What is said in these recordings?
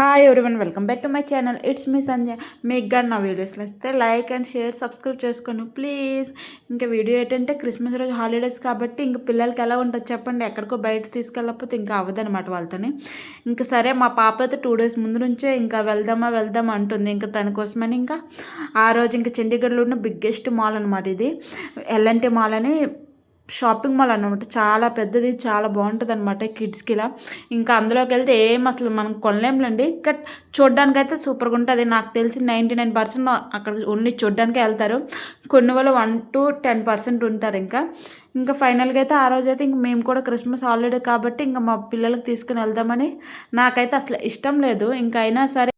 Hi everyone welcome back to my channel it's me Sanjay మీకు కానీ నా videos నచ్చితే లైక్ అండ్ షేర్ సబ్స్క్రైబ్ చేసుకోండి ప్లీజ్ ఇంకా వీడియో ఏంటంటే క్రిస్మస్ రోజు హాలిడేస్ కాబట్టి ఇంకా పిల్లలకి ఎలా ఉంటుంది చెప్పండి. ఎక్కడికో బయట తీసుకెళ్ళకపోతే ఇంకా అవ్వదనమాట వాళ్ళతోని. ఇంకా సరే మా పాప అయితే టూ డేస్ ముందు నుంచే ఇంకా వెళ్దామా వెళ్దామా అంటుంది. ఇంకా తన కోసమని ఇంకా ఆ రోజు ఇంకా చండీగఢ్లో ఉన్న బిగ్గెస్ట్ మాల్ అనమాట ఇది. ఎల్ఎన్టీ మాల్ అని షాపింగ్ మాల్ అనమాట చాలా పెద్దది చాలా బాగుంటుంది అనమాట కిడ్స్కి ఇలా. ఇంకా అందులోకి వెళ్తే ఏం అసలు మనం కొనలేంలేండి. కట్ చూడడానికి అయితే సూపర్గా ఉంటుంది నాకు తెలిసి నైంటీ నైన్ పర్సెంట్ అక్కడ ఓన్లీ చూడడానికే వెళ్తారు కొన్ని వాళ్ళు వన్ టు టెన్ పర్సెంట్ ఉంటారు ఇంకా. ఇంకా ఫైనల్గా అయితే ఆ రోజు అయితే ఇంక మేము కూడా క్రిస్మస్ హాలిడే కాబట్టి ఇంకా మా పిల్లలకి తీసుకుని వెళ్దామని నాకైతే అసలు ఇష్టం లేదు. ఇంకా అయినా సరే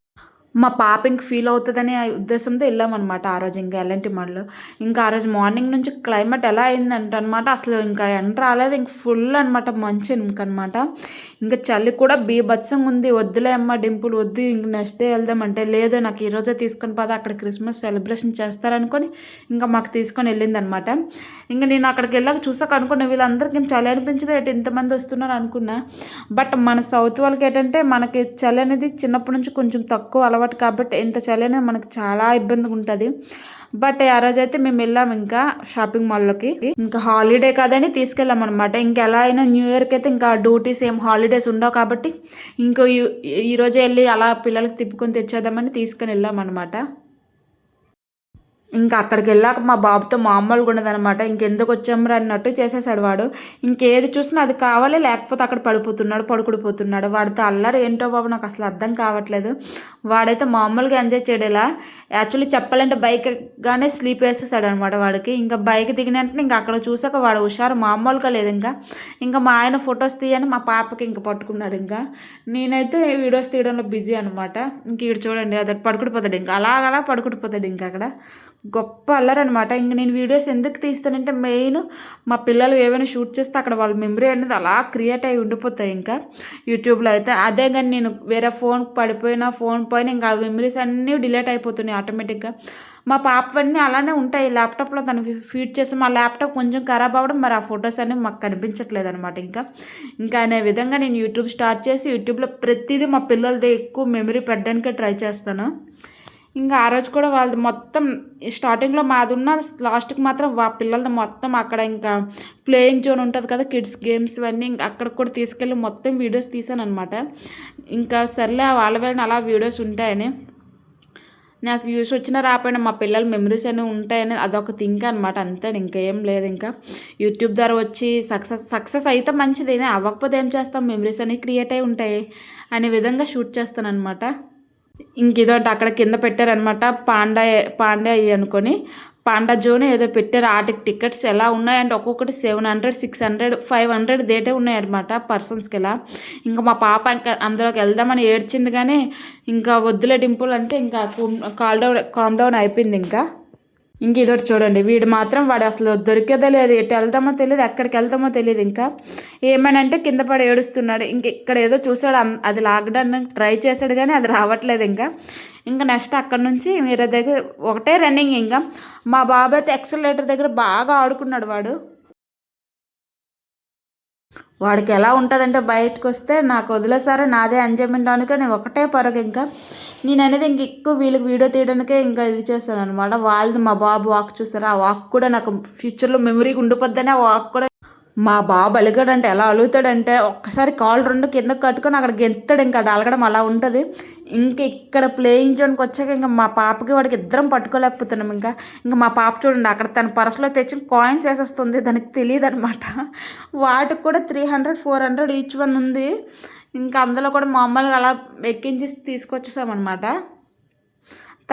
మా పాప ఇంక ఫీల్ అవుతుందనే ఉద్దేశంతో వెళ్ళామన్నమాట ఆ రోజు ఇంకా ఎలాంటి మళ్ళీ ఇంకా ఆ రోజు మార్నింగ్ నుంచి క్లైమేట్ ఎలా అయిందంట అనమాట అసలు ఇంకా ఎండ రాలేదు ఇంక ఫుల్ అనమాట మంచి ఇంకనమాట ఇంకా చలి కూడా బీభత్సంగా ఉంది. వద్దులే అమ్మ డింపుల్ వద్దు ఇంక నెక్స్ట్ డే వెళ్దామంటే లేదు నాకు ఈరోజే తీసుకొని పద అక్కడ క్రిస్మస్ సెలబ్రేషన్ చేస్తారనుకొని ఇంకా మాకు తీసుకొని వెళ్ళిందనమాట ఇంకా నేను అక్కడికి వెళ్ళాక చూసాక అనుకున్నా వీళ్ళందరికీ చలి అనిపించదు ఏంటి? ఇంతమంది వస్తున్నారు అనుకున్నా. బట్ మన సౌత్ వాళ్ళకి ఏంటంటే మనకి చలి అనేది చిన్నప్పటి నుంచి కొంచెం తక్కువ అలవాటు అలవాటు కాబట్టి ఎంత చలినా మనకు చాలా ఇబ్బందిగా ఉంటుంది బట్ ఆ రోజు అయితే మేము వెళ్ళాం ఇంకా షాపింగ్ మాల్లోకి. ఇంకా హాలిడే కాదని తీసుకెళ్ళాం అనమాట ఇంకా ఎలా అయినా న్యూ ఇయర్కి అయితే ఇంకా డ్యూటీస్ ఏం హాలిడేస్ ఉండవు కాబట్టి ఇంకో ఈరోజు వెళ్ళి అలా పిల్లలకి తిప్పుకొని తెచ్చేద్దామని తీసుకొని వెళ్ళాం అనమాట ఇంకా అక్కడికి వెళ్ళాక మా బాబుతో మామూలుగా ఉండదనమాట ఇంకెందుకు వచ్చామరా అన్నట్టు చేసేసాడు వాడు. ఇంకేది చూసినా అది కావాలి లేకపోతే అక్కడ పడిపోతున్నాడు పడుకుడిపోతున్నాడు. వాడితో అల్లరి ఏంటో బాబు నాకు అసలు అర్థం కావట్లేదు. వాడైతే మామూలుగా ఎంజాయ్ చేయడేలా. యాక్చువల్లీ చెప్పాలంటే బైక్ గానే స్లీప్ వేసేసాడు అనమాట వాడికి. ఇంకా బైక్ దిగిన వెంటనే ఇంకా అక్కడ చూసాక వాడు హుషారు మామూలుగా లేదు ఇంకా. ఇంకా మా ఆయన ఫొటోస్ తీయని మా పాపకి ఇంకా పట్టుకున్నాడు ఇంకా. నేనైతే వీడియోస్ తీయడంలో బిజీ అనమాట ఇంక ఇక్కడ చూడండి అది పడుకుడిపోతాడు ఇంకా. అలాగలా పడుకుడిపోతాడు ఇంకా అక్కడ. గొప్ప అల్లరనమాట ఇంక నేను వీడియోస్ ఎందుకు తీస్తానంటే మెయిన్ మా పిల్లలు ఏమైనా షూట్ చేస్తే అక్కడ వాళ్ళ మెమరీ అనేది అలా క్రియేట్ అయి ఉండిపోతాయి ఇంకా. యూట్యూబ్లో అయితే అదే కానీ నేను వేరే ఫోన్ పడిపోయినా ఫోన్ పోయినా ఇంకా ఆ మెమరీస్ అన్నీ డిలీట్ అయిపోతున్నాయి ఆటోమేటిక్గా. మా పాపవన్నీ అలానే ఉంటాయి. ల్యాప్టాప్లో తను ఫీడ్ చేసి మా ల్యాప్టాప్ కొంచెం ఖరాబ్ అవ్వడం మరి ఆ ఫొటోస్ అన్నీ మాకు కనిపించట్లేదు అనమాట ఇంకా. ఇంకా అనే విధంగా నేను యూట్యూబ్ స్టార్ట్ చేసి యూట్యూబ్లో ప్రతిదీ మా పిల్లలదే ఎక్కువ మెమరీ పెట్టడానికే ట్రై చేస్తాను. ఇంకా ఆ రోజు కూడా వాళ్ళది మొత్తం స్టార్టింగ్లో మాది ఉన్న లాస్ట్కి మాత్రం వా పిల్లలది మొత్తం అక్కడ ఇంకా ప్లేయింగ్ జోన్ ఉంటుంది కదా కిడ్స్ గేమ్స్ ఇవన్నీ ఇంకా అక్కడికి కూడా తీసుకెళ్ళి మొత్తం వీడియోస్ తీసాను అనమాట ఇంకా సర్లే వాళ్ళ వెళ్ళిన అలా వీడియోస్ ఉంటాయని. నాకు వ్యూస్ వచ్చినా రాపోయినా మా పిల్లల మెమరీస్ అనేవి ఉంటాయని అదొక థింక్ అనమాట అంతే ఇంకా ఏం లేదు ఇంకా. యూట్యూబ్ ద్వారా వచ్చి సక్సెస్ సక్సెస్ అయితే మంచిది అవ్వకపోతే ఏం చేస్తాం? మెమరీస్ అనేవి క్రియేట్ అయి ఉంటాయి అనే విధంగా షూట్ చేస్తాను అనమాట ఇంక అక్కడ కింద పెట్టారనమాట పాండా పాండే అయ్యి అనుకొని. పాండా జోన్ ఏదో పెట్టారు ఆటికి టికెట్స్ ఎలా ఉన్నాయంటే ఒక్కొక్కటి seven hundred six hundred five hundred దేటే ఉన్నాయన్నమాట పర్సన్స్కి ఎలా. ఇంకా మా పాప ఇంకా అందులోకి వెళ్దామని ఏడ్చింది కానీ ఇంకా వద్దులే డింపుల్ అంటే ఇంకా కాల్ డౌన్ కామ్ డౌన్ అయిపోయింది ఇంకా. ఇంక ఇదొకటి చూడండి. వీడు మాత్రం వాడు అసలు దొరికేదో లేదు. ఎటు వెళ్తామో తెలియదు ఎక్కడికి వెళ్తామో తెలియదు ఇంకా. ఏమనంటే కింద పడి ఏడుస్తున్నాడు. ఇంక ఇక్కడ ఏదో చూసాడు అది లాక్డౌన్ ట్రై చేశాడు కానీ అది రావట్లేదు ఇంకా. ఇంకా నెక్స్ట్ అక్కడ నుంచి మీరే దగ్గర ఒకటే రన్నింగ్ ఇంకా. మా బాబాయ్ అయితే ఎక్సలేటర్ దగ్గర బాగా ఆడుకున్నాడు వాడు. వాడికి ఎలా ఉంటుందంటే బయటకు వస్తే నాకు వదిలేసారు నాదే ఎంజాయ్మెంట్ అనుక నేను ఒకటే పరగ ఇంకా. నేను అనేది ఇంక ఎక్కువ వీళ్ళకి వీడియో తీయడానికే ఇంకా ఇది చేస్తాను అనమాట వాళ్ళది మా బాబు వాక్ చూస్తారా ఆ వాక్ కూడా నాకు ఫ్యూచర్లో మెమరీగా ఉండిపోద్దని ఆ వాక్ కూడా మా బాబు అలిగాడంటే ఎలా అలుగుతాడంటే ఒక్కసారి కాలు రెండు కింద కట్టుకొని అక్కడ గెంతాడు ఇంకా అలగడం అలా ఉంటుంది. ఇంక ఇక్కడ ప్లేయింగ్ జోన్కి వచ్చాక ఇంకా మా పాపకి వాడికి ఇద్దరం పట్టుకోలేకపోతున్నాం ఇంకా. ఇంకా మా పాప చూడండి అక్కడ తన పర్సులో తెచ్చి కాయిన్స్ వేసేస్తుంది. దానికి తెలియదు అనమాట వాటికి కూడా three hundred four hundred each one ఉంది. ఇంకా అందులో కూడా మామూలుగా అలా ఎక్కించి తీసుకొచ్చేసామన్నమాట.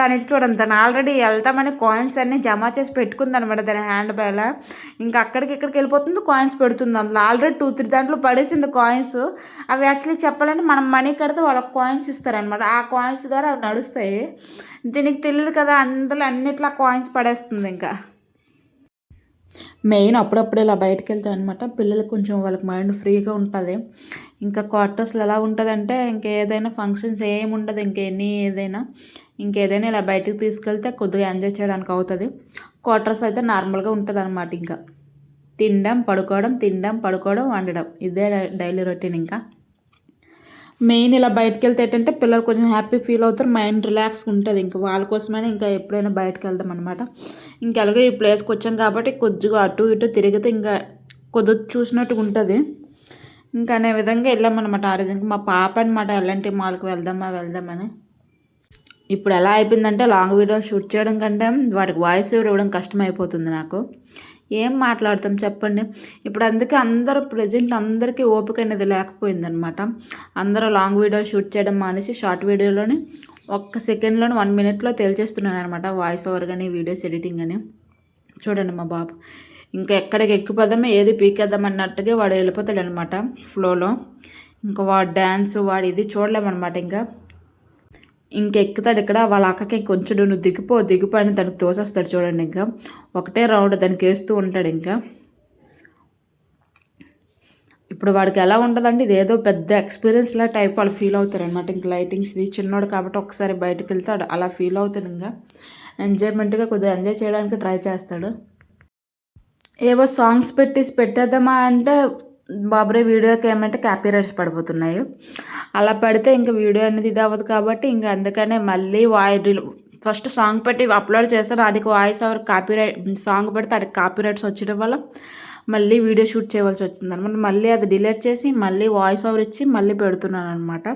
తను ఇది చూడండి తను ఆల్రెడీ వెళ్తామని కాయిన్స్ అన్నీ జమ చేసి పెట్టుకుంది అనమాట దాని హ్యాండ్ బ్యాగ్ ఇంకా అక్కడికి ఇక్కడికి వెళ్ళిపోతుంది కాయిన్స్ పెడుతుంది. అందులో ఆల్రెడీ టూ త్రీ దాంట్లో పడేసింది కాయిన్స్ అవి యాక్చువల్లీ చెప్పాలంటే మనం మనీ కడితే వాళ్ళకి కాయిన్స్ ఇస్తారనమాట. ఆ కాయిన్స్ ద్వారా అవి నడుస్తాయి. దీనికి తెలియదు కదా అందులో అన్నిట్లో కాయిన్స్ పడేస్తుంది ఇంకా. మెయిన్ అప్పుడప్పుడు ఇలా బయటకు వెళ్తాయి అనమాట పిల్లలకు కొంచెం వాళ్ళకి మైండ్ ఫ్రీగా ఉంటుంది. ఇంకా క్వార్టర్స్లో ఎలా ఉంటుందంటే ఇంకేదైనా ఫంక్షన్స్ ఏమి ఉండదు ఇంకెన్ని ఏదైనా. ఇంకేదైనా ఇలా బయటకు తీసుకెళ్తే కొద్దిగా ఎంజాయ్ చేయడానికి అవుతుంది. క్వార్టర్స్ అయితే నార్మల్గా ఉంటుంది అనమాట ఇంకా. తినడం పడుకోవడం తినడం పడుకోవడం వండడం. ఇదే డైలీ రొటీన్ ఇంకా. మెయిన్ ఇలా బయటకు వెళ్తే ఏంటంటే పిల్లలు కొంచెం హ్యాపీ ఫీల్ అవుతారు మైండ్ రిలాక్స్ ఉంటుంది. ఇంకా వాళ్ళ కోసమైనా ఇంకా ఎప్పుడైనా బయటకు వెళ్దాం అనమాట ఇంకెలాగో ఈ ప్లేస్కి వచ్చాం కాబట్టి కొద్దిగా అటు ఇటు తిరిగితే ఇంకా కొద్ది చూసినట్టుగా ఉంటుంది. ఇంకా అనే విధంగా వెళ్ళామన్నమాట ఆ రోజు. మా పాప అనమాట ఎల్ఎన్టీ మాల్కి వెళ్దామా వెళ్దామని. ఇప్పుడు ఎలా అయిపోయిందంటే లాంగ్ వీడియో షూట్ చేయడం కంటే వాటికి వాయిస్ ఇవ్వడం కష్టం అయిపోతుంది నాకు. ఏం మాట్లాడతాం చెప్పండి. ఇప్పుడు అందుకే అందరూ ప్రజెంట్ అందరికీ ఓపిక అనేది లేకపోయిందనమాట అందరూ లాంగ్ వీడియో షూట్ చేయడం మానేసి షార్ట్ వీడియోలోని ఒక్క సెకండ్లోని వన్ మినిట్లో తేల్చేస్తున్నాను అనమాట వాయిస్ ఓవర్ కానీ వీడియోస్ ఎడిటింగ్ అని చూడండి మా బాబు. ఇంకా ఎక్కడికి ఎక్కిపోదామో ఏది పీకేద్దాం అన్నట్టుగా వాడు వెళ్ళిపోతాడు అనమాట ఫ్లోలో. ఇంకా వాడు డ్యాన్స్ వాడు ఇది చూడలేమన్నమాట ఇంకా. ఇంకెక్కుతాడు ఇక్కడ వాళ్ళ అక్కకి కొంచెం నువ్వు దిగిపో దిగిపో అని తనకు తోసేస్తాడు చూడండి ఇంకా. ఒకటే రౌండ్ దానికి వేస్తూ ఉంటాడు ఇంకా. ఇప్పుడు వాడికి ఎలా ఉంటుందంటే ఇది ఏదో పెద్ద ఎక్స్పీరియన్స్లా టైప్ వాళ్ళు ఫీల్ అవుతారు అనమాట ఇంక లైటింగ్స్ చిన్నోడు కాబట్టి ఒకసారి బయటకు వెళ్తాడు అలా ఫీల్ అవుతాడు ఇంకా. ఎంజాయ్మెంట్గా కొద్దిగా ఎంజాయ్ చేయడానికి ట్రై చేస్తాడు. ఏవో సాంగ్స్ పెట్టేసి పెట్టేద్దామా అంటే బాబరే వీడియోకి ఏమంటే కాపీరైట్స్ పడిపోతున్నాయి. అలా పడితే ఇంకా వీడియో అనేది ఇది అవ్వదు కాబట్టి ఇంకా అందుకనే మళ్ళీ వాయి ఫస్ట్ సాంగ్ పెట్టి అప్లోడ్ చేస్తారు అది వాయిస్ ఎవరు కాపీరైట్ సాంగ్ పెడితే అది కాపీరైట్స్ వచ్చడం వల్ల మళ్ళీ వీడియో షూట్ చేయవలసి వచ్చింది అనమాట మళ్ళీ అది డిలీట్ చేసి మళ్ళీ వాయిస్ ఓవర్ ఇచ్చి మళ్ళీ పెడుతున్నాను అనమాట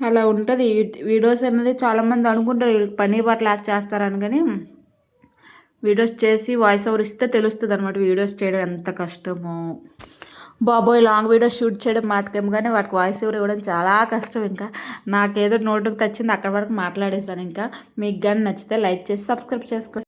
అలా ఉంటుంది. వీడియోస్ అనేది చాలామంది అనుకుంటారు పని పట్ల యాక్ట్ చేస్తారని కానీ వీడియోస్ చేసి వాయిస్ ఓవర్ ఇస్తే తెలుస్తుంది అనమాట వీడియోస్ చేయడం ఎంత కష్టమో. బాబోయ్ లాంగ్ వీడియోస్ షూట్ చేయడం మాటకేమో కానీ వాటికి వాయిస్ ఓవర్ ఇవ్వడం చాలా కష్టం ఇంకా. నాకేదో నోటుకు తెచ్చింది అక్కడ వరకు మాట్లాడేసాను ఇంకా. మీకు కానీ నచ్చితే లైక్ చేసి సబ్స్క్రైబ్ చేసుకో